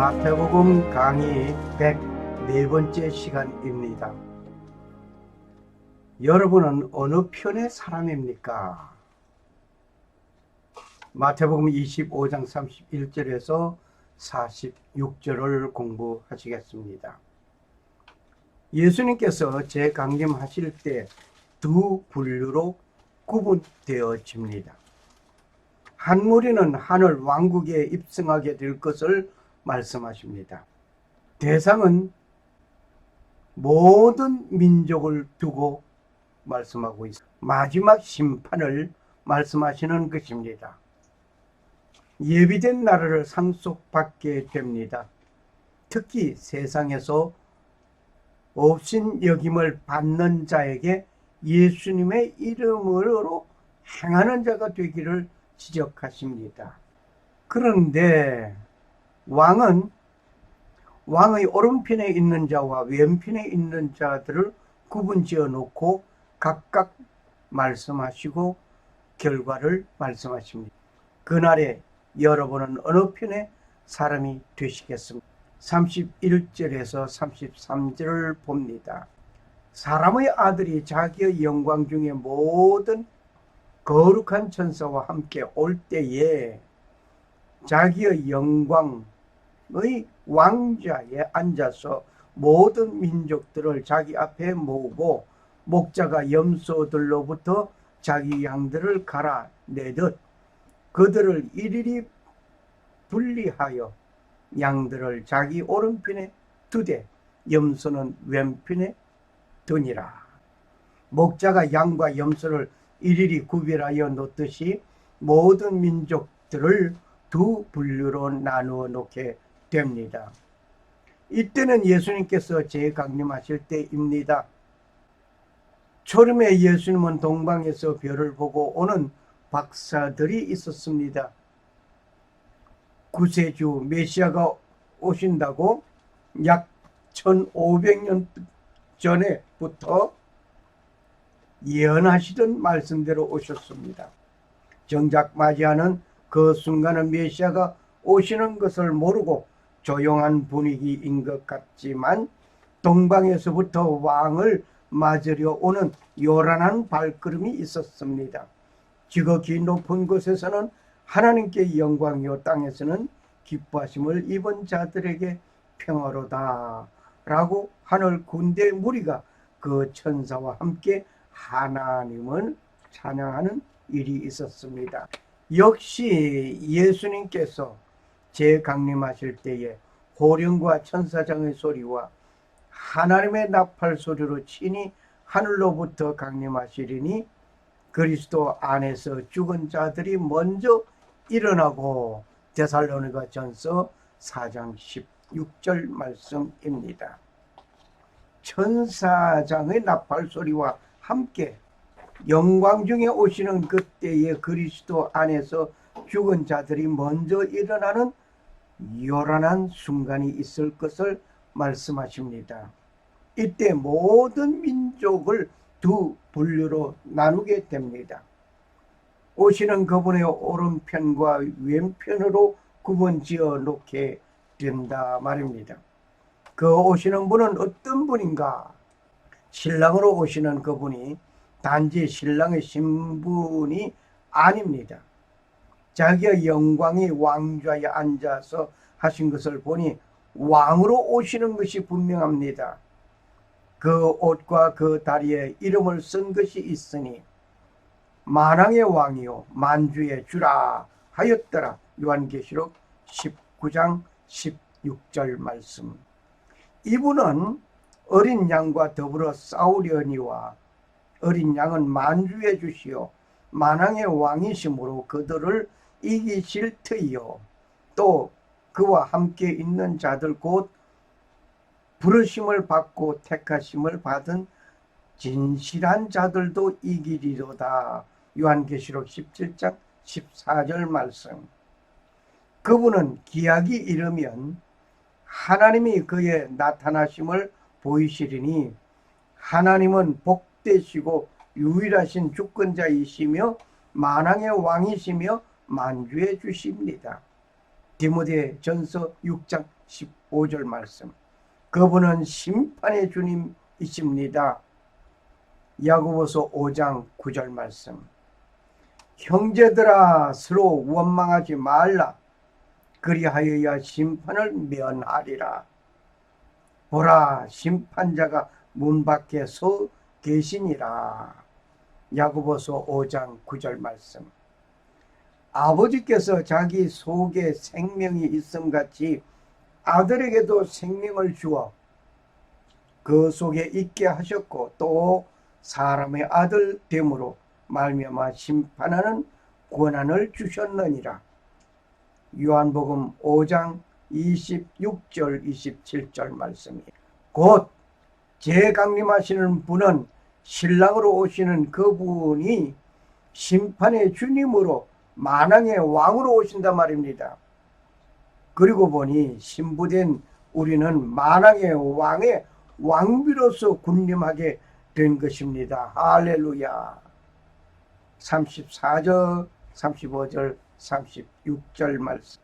마태복음 강의 104번째 시간입니다. 여러분은 어느 편의 사람입니까? 마태복음 25장 31절에서 46절을 공부하시겠습니다. 예수님께서 재강림하실 때 두 분류로 구분되어집니다. 한 무리는 하늘 왕국에 입성하게 될 것을 말씀하십니다. 대상은 모든 민족을 두고 말씀하고 있습니다. 마지막 심판을 말씀하시는 것입니다. 예비된 나라를 상속받게 됩니다. 특히 세상에서 없인 여김을 받는 자에게 예수님의 이름으로 행하는 자가 되기를 지적하십니다. 그런데 왕은 왕의 오른편에 있는 자와 왼편에 있는 자들을 구분 지어 놓고 각각 말씀하시고 결과를 말씀하십니다. 그날에 여러분은 어느 편의 사람이 되시겠습니까? 31절에서 33절을 봅니다. 사람의 아들이 자기의 영광 중에 모든 거룩한 천사와 함께 올 때에 자기의 영광의 왕자에 앉아서 모든 민족들을 자기 앞에 모으고 목자가 염소들로부터 자기 양들을 갈아내듯 그들을 일일이 분리하여 양들을 자기 오른편에 두되 염소는 왼편에 두니라. 목자가 양과 염소를 일일이 구별하여 놓듯이 모든 민족들을 두 분류로 나누어 놓게 됩니다. 이때는 예수님께서 재강림하실 때입니다. 초름에 예수님은 동방에서 별을 보고 오는 박사들이 있었습니다. 구세주 메시아가 오신다고 약 1500년 전에부터 예언하시던 말씀대로 오셨습니다. 정작 맞이하는 그 순간은 메시아가 오시는 것을 모르고 조용한 분위기인 것 같지만 동방에서부터 왕을 맞으려 오는 요란한 발걸음이 있었습니다. 지극히 높은 곳에서는 하나님께 영광이요 땅에서는 기뻐하심을 입은 자들에게 평화로다 라고 하늘 군대 무리가 그 천사와 함께 하나님을 찬양하는 일이 있었습니다. 역시 예수님께서 재강림하실 때에 호령과 천사장의 소리와 하나님의 나팔 소리로 친히 하늘로부터 강림하시리니 그리스도 안에서 죽은 자들이 먼저 일어나고 데살로니가 전서 4장 16절 말씀입니다. 천사장의 나팔 소리와 함께 영광 중에 오시는 그때에 그리스도 안에서 죽은 자들이 먼저 일어나는 요란한 순간이 있을 것을 말씀하십니다. 이때 모든 민족을 두 분류로 나누게 됩니다. 오시는 그분의 오른편과 왼편으로 구분 지어 놓게 된다 말입니다. 그 오시는 분은 어떤 분인가? 신랑으로 오시는 그분이 단지 신랑의 신분이 아닙니다. 자기의 영광이 왕좌에 앉아서 하신 것을 보니 왕으로 오시는 것이 분명합니다. 그 옷과 그 다리에 이름을 쓴 것이 있으니 만왕의 왕이요 만주의 주라 하였더라. 요한계시록 19장 16절 말씀. 이분은 어린 양과 더불어 싸우려니와 어린 양은 만주의 주시요 만왕의 왕이심으로 그들을 이기실 터이요 또 그와 함께 있는 자들 곧 부르심을 받고 택하심을 받은 진실한 자들도 이기리로다. 요한계시록 17장 14절 말씀. 그분은 기약이 이르면 하나님이 그의 나타나심을 보이시리니 하나님은 복 되시고 유일하신 주권자이시며 만왕의 왕이시며 만주의 주십니다. 디모데 전서 6장 15절 말씀. 그분은 심판의 주님이십니다. 야고보서 5장 9절 말씀. 형제들아 서로 원망하지 말라. 그리하여야 심판을 면하리라. 보라 심판자가 문 밖에 서 계시니라. 야고보서 5장 9절 말씀. 아버지께서 자기 속에 생명이 있음 같이 아들에게도 생명을 주어 그 속에 있게 하셨고 또 사람의 아들 됨으로 말미암아 심판하는 권한을 주셨느니라. 요한복음 5장 26절 27절 말씀이에요. 곧 재강림하시는 분은 신랑으로 오시는 그분이 심판의 주님으로 만왕의 왕으로 오신단 말입니다. 그리고 보니 신부된 우리는 만왕의 왕의 왕비로서 군림하게 된 것입니다. 할렐루야. 34절, 35절, 36절 말씀.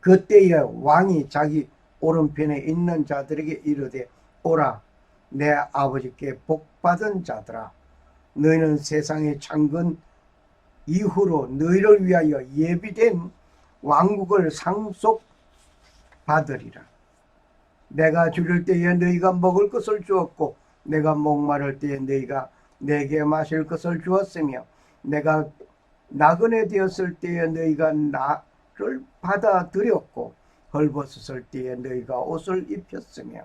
그때에 왕이 자기 오른편에 있는 자들에게 이르되 오라 내 아버지께 복받은 자들아 너희는 세상의 창건 이후로 너희를 위하여 예비된 왕국을 상속 받으리라. 내가 줄일 때에 너희가 먹을 것을 주었고 내가 목마를 때에 너희가 내게 마실 것을 주었으며 내가 나그네 되었을 때에 너희가 나를 받아들였고 헐벗었을 때에 너희가 옷을 입혔으며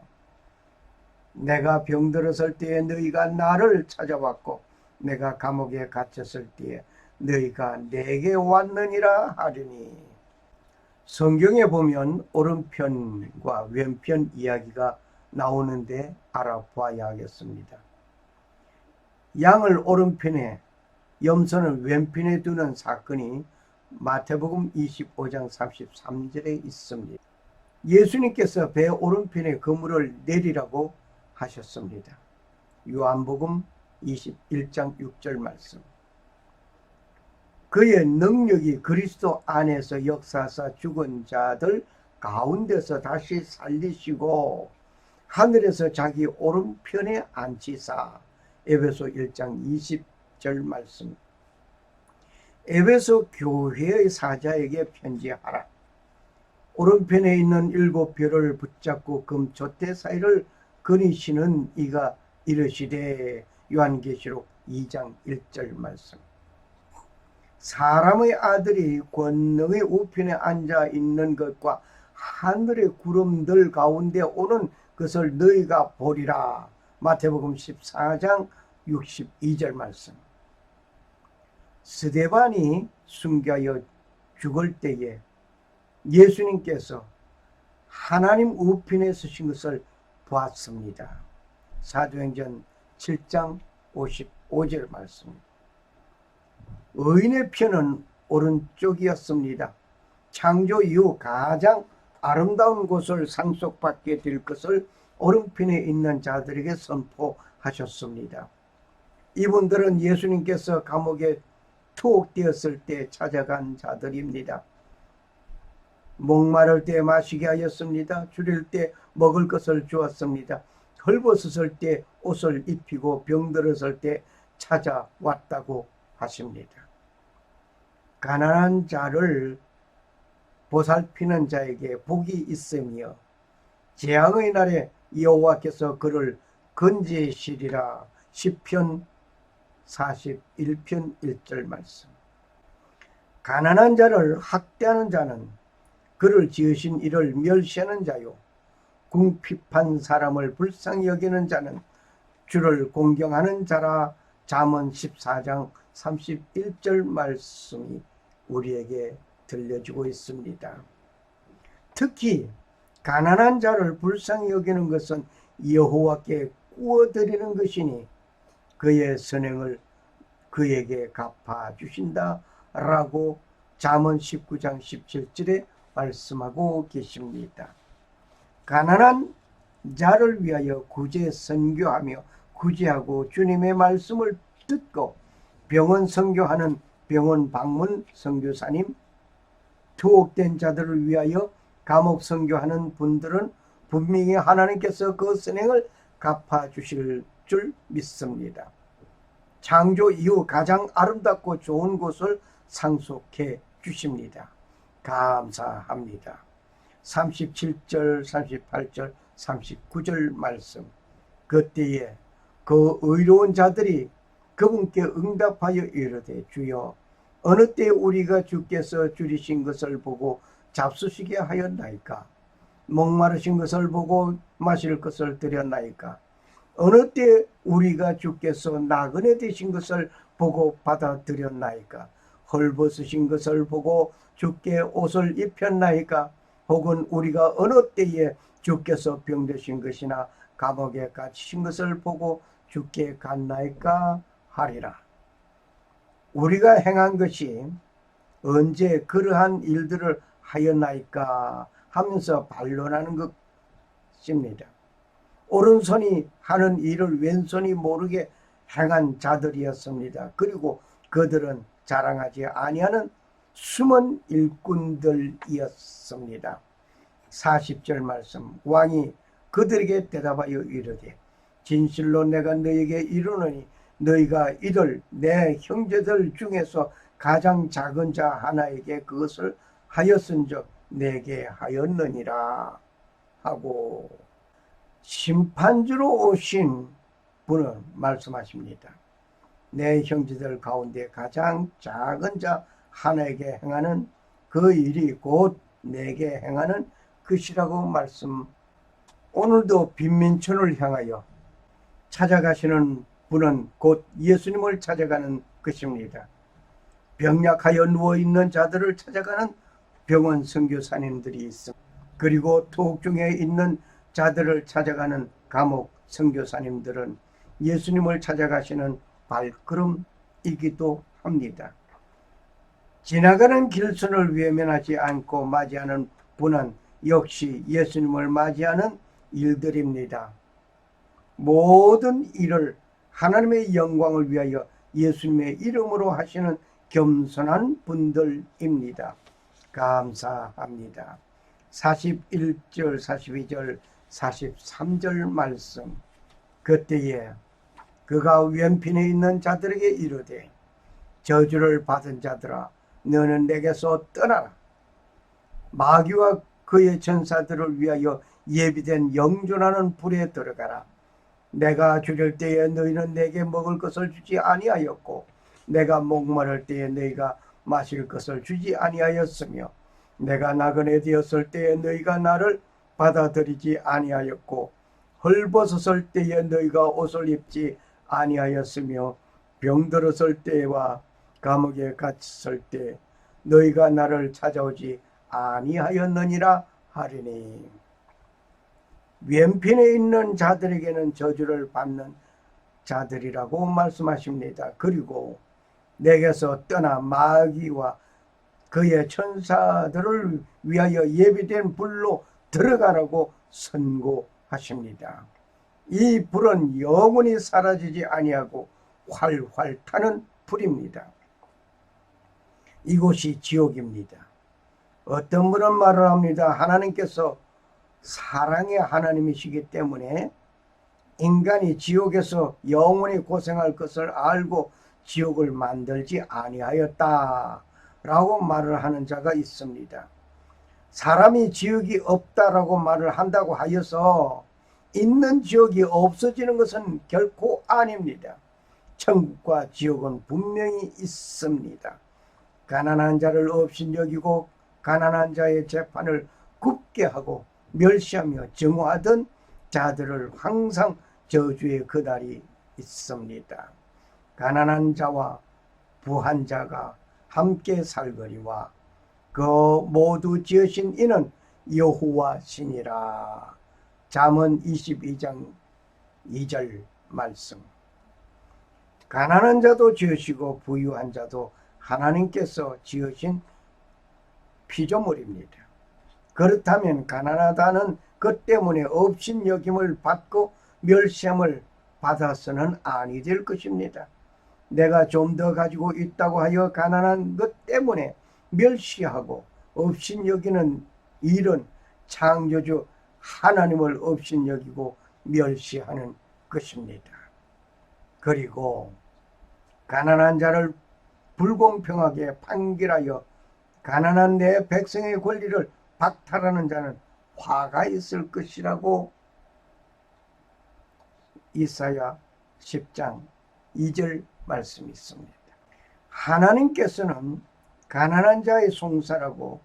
내가 병들었을 때에 너희가 나를 찾아왔고 내가 감옥에 갇혔을 때에 너희가 내게 왔느니라 하리니 성경에 보면 오른편과 왼편 이야기가 나오는데 알아봐야 하겠습니다. 양을 오른편에 염소는 왼편에 두는 사건이 마태복음 25장 33절에 있습니다. 예수님께서 배 오른편에 그물을 내리라고 하셨습니다. 요한복음 21장 6절 말씀. 그의 능력이 그리스도 안에서 역사사 죽은 자들 가운데서 다시 살리시고 하늘에서 자기 오른편에 앉히사 에베소 1장 20절 말씀 에베소 교회의 사자에게 편지하라 오른편에 있는 일곱 별을 붙잡고 금조대 사이를 그리시는 이가 이르시되 요한계시록 2장 1절 말씀 사람의 아들이 권능의 우편에 앉아 있는 것과 하늘의 구름들 가운데 오는 것을 너희가 보리라. 마태복음 14장 62절 말씀. 스데반이 숨겨여 죽을 때에 예수님께서 하나님 우편에 서신 것을 보았습니다. 사도행전 7장 55절 말씀. 의인의 편은 오른쪽이었습니다. 창조 이후 가장 아름다운 곳을 상속받게 될 것을 오른편에 있는 자들에게 선포하셨습니다. 이분들은 예수님께서 감옥에 투옥되었을 때 찾아간 자들입니다. 목마를 때 마시게 하였습니다. 줄일 때 먹을 것을 주었습니다. 헐벗었을 때 옷을 입히고 병들었을 때 찾아왔다고 하십니다. 가난한 자를 보살피는 자에게 복이 있으며 재앙의 날에 여호와께서 그를 건지시리라 시편 41편 1절 말씀 가난한 자를 학대하는 자는 그를 지으신 이를 멸시하는 자요 궁핍한 사람을 불쌍히 여기는 자는 주를 공경하는 자라 잠언 14장 31절 말씀이 우리에게 들려주고 있습니다. 특히 가난한 자를 불쌍히 여기는 것은 여호와께 구워드리는 것이니 그의 선행을 그에게 갚아 주신다라고 잠언 19장 17절에 말씀하고 계십니다. 가난한 자를 위하여 구제 선교하며 구제하고 주님의 말씀을 듣고 병원 선교하는 병원 방문 선교사님 투옥된 자들을 위하여 감옥 선교하는 분들은 분명히 하나님께서 그 선행을 갚아 주실 줄 믿습니다. 창조 이후 가장 아름답고 좋은 곳을 상속해 주십니다. 감사합니다. 37절, 38절, 39절 말씀. 그때에 그 의로운 자들이 그분께 응답하여 이르되 주여 어느 때 우리가 주께서 줄이신 것을 보고 잡수시게 하였나이까 목마르신 것을 보고 마실 것을 드렸나이까 어느 때 우리가 주께서 나그네 되신 것을 보고 받아들였나이까 헐벗으신 것을 보고 주께 옷을 입혔나이까 혹은 우리가 어느 때에 주께서 병드신 것이나 감옥에 갇히신 것을 보고 주께 갔나이까 하리라. 우리가 행한 것이 언제 그러한 일들을 하였나이까 하면서 반론하는 것입니다. 오른손이 하는 일을 왼손이 모르게 행한 자들이었습니다. 그리고 그들은 자랑하지 아니하는 숨은 일꾼들이었습니다. 40절 말씀 왕이 그들에게 대답하여 이르되 진실로 내가 너에게 이르노니 너희가 이들 내 형제들 중에서 가장 작은 자 하나에게 그것을 하였은즉 내게 하였느니라 하고 심판주로 오신 분은 말씀하십니다. 내 형제들 가운데 가장 작은 자 하나에게 행하는 그 일이 곧 내게 행하는 것이라고 말씀. 오늘도 빈민촌을 향하여 찾아가시는 분은 곧 예수님을 찾아가는 것입니다. 병약하여 누워 있는 자들을 찾아가는 병원 선교사님들이 있습니다. 그리고 투옥 중에 있는 자들을 찾아가는 감옥 선교사님들은 예수님을 찾아가시는 발걸음이기도 합니다. 지나가는 길선을 외면하지 않고 맞이하는 분은 역시 예수님을 맞이하는 일들입니다. 모든 일을 하나님의 영광을 위하여 예수님의 이름으로 하시는 겸손한 분들입니다. 감사합니다. 41절, 42절, 43절 말씀. 그때에 그가 왼편에 있는 자들에게 이르되 저주를 받은 자들아 너는 내게서 떠나라. 마귀와 그의 전사들을 위하여 예비된 영존하는 불에 들어가라. 내가 줄일 때에 너희는 내게 먹을 것을 주지 아니하였고 내가 목마를 때에 너희가 마실 것을 주지 아니하였으며 내가 나그네 되었을 때에 너희가 나를 받아들이지 아니하였고 헐벗었을 때에 너희가 옷을 입지 아니하였으며 병들었을 때와 감옥에 갇혔을 때 너희가 나를 찾아오지 아니하였느니라 하리니 왼편에 있는 자들에게는 저주를 받는 자들이라고 말씀하십니다. 그리고 내게서 떠나 마귀와 그의 천사들을 위하여 예비된 불로 들어가라고 선고하십니다. 이 불은 영원히 사라지지 아니하고 활활 타는 불입니다. 이곳이 지옥입니다. 어떤 분은 말을 합니다. 하나님께서 사랑의 하나님이시기 때문에 인간이 지옥에서 영원히 고생할 것을 알고 지옥을 만들지 아니하였다. 라고 말을 하는 자가 있습니다. 사람이 지옥이 없다라고 말을 한다고 하여서 있는 지옥이 없어지는 것은 결코 아닙니다. 천국과 지옥은 분명히 있습니다. 가난한 자를 없인 여기고 가난한 자의 재판을 굽게 하고 멸시하며 정화하던 자들을 항상 저주의 그날이 있습니다. 가난한 자와 부한 자가 함께 살거리와 그 모두 지으신 이는 여호와 신이라. 잠언 22장 2절 말씀. 가난한 자도 지으시고 부유한 자도 하나님께서 지으신 피조물입니다. 그렇다면 가난하다는 것 때문에 없인 여김을 받고 멸시함을 받아서는 아니 될 것입니다. 내가 좀 더 가지고 있다고 하여 가난한 것 때문에 멸시하고 없인 여기는 일은 창조주 하나님을 업신여기고 멸시하는 것입니다. 그리고 가난한 자를 불공평하게 판결하여 가난한 내 백성의 권리를 박탈하는 자는 화가 있을 것이라고 이사야 10장 2절 말씀이 있습니다. 하나님께서는 가난한 자의 송사라고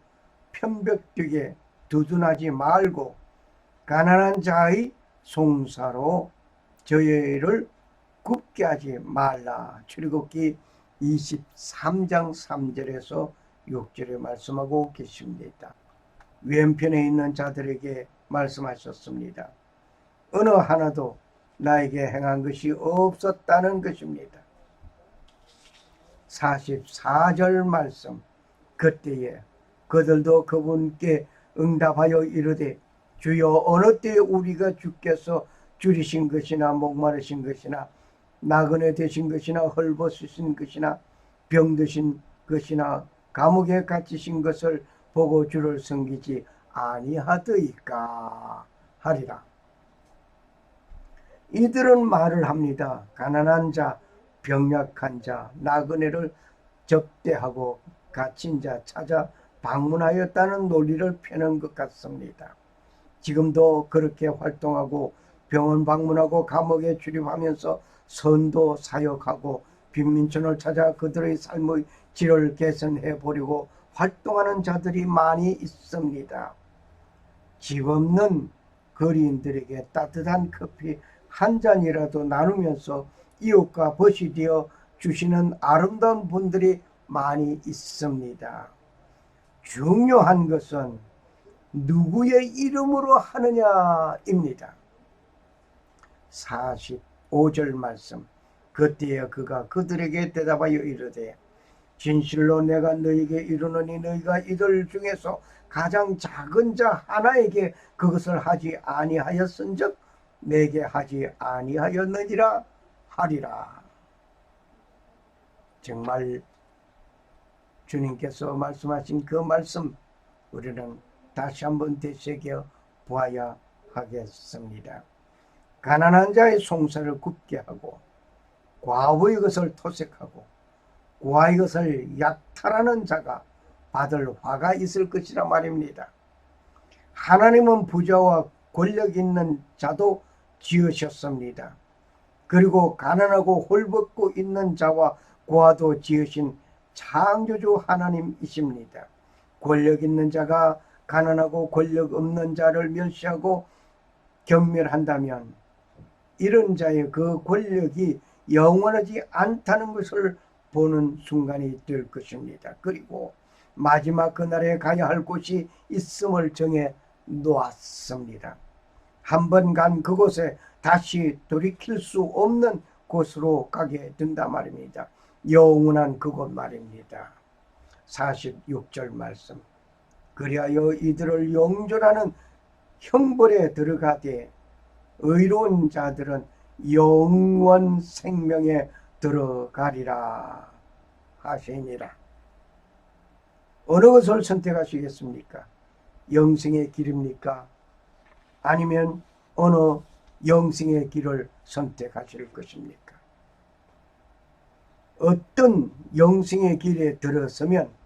편벽되게 두둔하지 말고 가난한 자의 송사로 저희를 굽게 하지 말라. 출애굽기 23장 3절에서 6절에 말씀하고 계십니다. 왼편에 있는 자들에게 말씀하셨습니다. 어느 하나도 나에게 행한 것이 없었다는 것입니다. 44절 말씀 그때에 그들도 그분께 응답하여 이르되 주여 어느 때 우리가 주께서 줄이신 것이나 목마르신 것이나 나그네 되신 것이나 헐벗으신 것이나 병드신 것이나 감옥에 갇히신 것을 보고 주를 섬기지 아니하더이까 하리라. 이들은 말을 합니다. 가난한 자, 병약한 자, 나그네를 접대하고 갇힌 자 찾아 방문하였다는 논리를 펴는 것 같습니다. 지금도 그렇게 활동하고 병원 방문하고 감옥에 출입하면서 선도 사역하고 빈민촌을 찾아 그들의 삶의 질을 개선해 보려고 활동하는 자들이 많이 있습니다. 집 없는 거리인들에게 따뜻한 커피 한 잔이라도 나누면서 이웃과 벗이 되어 주시는 아름다운 분들이 많이 있습니다. 중요한 것은 누구의 이름으로 하느냐입니다. 45절 말씀. 그때에 그가 그들에게 대답하여 이르되 진실로 내가 너에게 이르노니 너희가 이들 중에서 가장 작은 자 하나에게 그것을 하지 아니하였은즉 내게 하지 아니하였느니라 하리라. 정말 주님께서 말씀하신 그 말씀 우리는 다시 한번 되새겨 보아야 하겠습니다. 가난한 자의 송사를 굽게 하고 과부의 것을 토색하고 고아의 것을 약탈하는 자가 받을 화가 있을 것이라 말입니다. 하나님은 부자와 권력 있는 자도 지으셨습니다. 그리고 가난하고 홀벗고 있는 자와 고아도 지으신 창조주 하나님이십니다. 권력 있는 자가 가난하고 권력 없는 자를 멸시하고 경멸한다면 이런 자의 그 권력이 영원하지 않다는 것을 보는 순간이 될 것입니다. 그리고 마지막 그날에 가야 할 곳이 있음을 정해 놓았습니다. 한 번 간 그곳에 다시 돌이킬 수 없는 곳으로 가게 된다 말입니다. 영원한 그곳 말입니다. 46절 말씀. 그리하여 이들을 용전하는 형벌에 들어가되 의로운 자들은 영원 생명에 들어가리라 하시니라. 어느 것을 선택하시겠습니까? 영생의 길입니까? 아니면 어느 영생의 길을 선택하실 것입니까? 어떤 영생의 길에 들어서면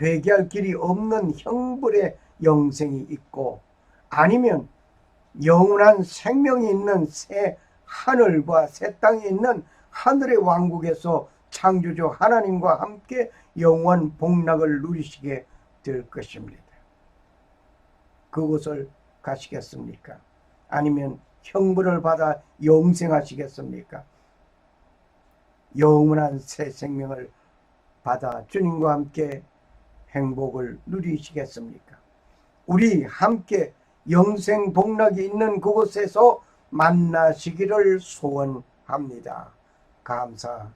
회개할 길이 없는 형벌의 영생이 있고 아니면 영원한 생명이 있는 새 하늘과 새 땅에 있는 하늘의 왕국에서 창조주 하나님과 함께 영원 복락을 누리시게 될 것입니다. 그곳을 가시겠습니까? 아니면 형벌을 받아 영생하시겠습니까? 영원한 새 생명을 받아 주님과 함께 행복을 누리시겠습니까? 우리 함께 영생 복락이 있는 그곳에서 만나시기를 소원합니다. 감사합니다.